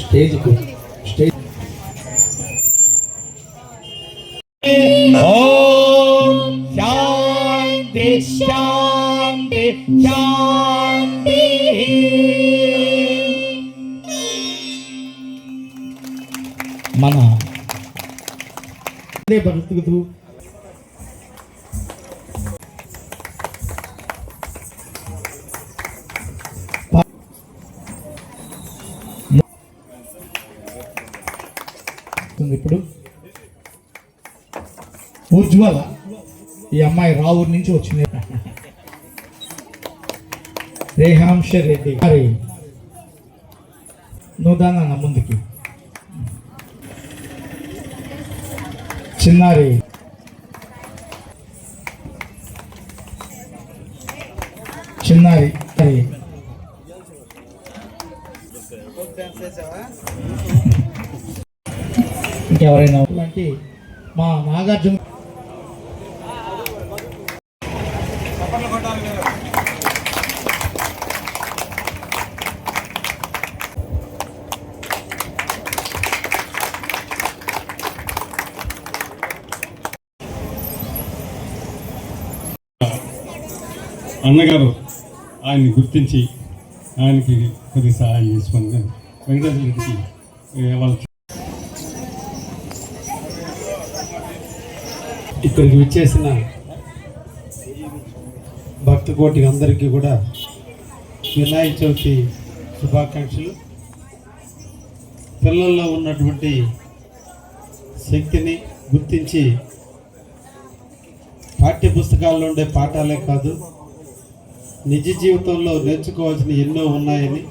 స్టేజ్కు stage. శాంతి శాంతి శాంతి. మన అదే ఇప్పుడు. ఉజ్వల ఈ అమ్మాయి రావూరు నుంచి వచ్చింది. రేహాంశ రెడ్డి మరి నువ్వు ముందుకి. చిన్నారి. చిన్నారి మరి ఇంకెవరైనా అంటే మా నాగార్జున అన్నగారు ఆయన్ని గుర్తించి ఆయనకి కొద్ది సహాయం చేసుకుని వెంకటేశ్వర రెడ్డికి వాళ్ళ ఇక్కడికి విచ్చేసిన భక్త కోటి అందరికీ కూడా వినాయక చవితి శుభాకాంక్షలు. పిల్లల్లో ఉన్నటువంటి శక్తిని గుర్తించి పాఠ్య పుస్తకాల్లో ఉండే పాఠాలే కాదు నిజ జీవితంలో నేర్చుకోవాల్సిన ఎన్నో ఉన్నాయని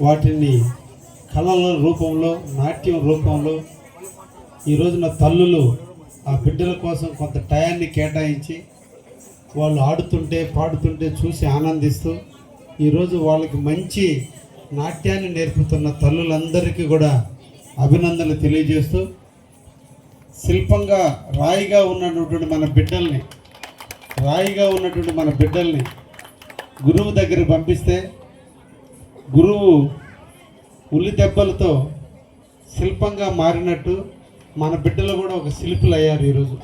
వాటిని కళల రూపంలో నాట్యం రూపంలో ఈ రోజున తల్లులు ఆ బిడ్డల కోసం కొంత టయాన్ని కేటాయించి వాళ్ళు ఆడుతుంటే పాడుతుంటే చూసి ఆనందిస్తూ ఈరోజు వాళ్ళకి మంచి నాట్యాన్ని నేర్పుతున్న తల్లులందరికీ కూడా అభినందనలు తెలియజేస్తూ శిల్పంగా రాయిగా ఉన్నటువంటి మన బిడ్డల్ని రాయిగా ఉన్నటువంటి మన బిడ్డల్ని గురువు దగ్గర పంపిస్తే గురువు ఉల్లి దెబ్బలతో శిల్పంగా మారినట్టు మన బిడ్డలు కూడా ఒక శిల్పులు అయ్యారు ఈరోజు.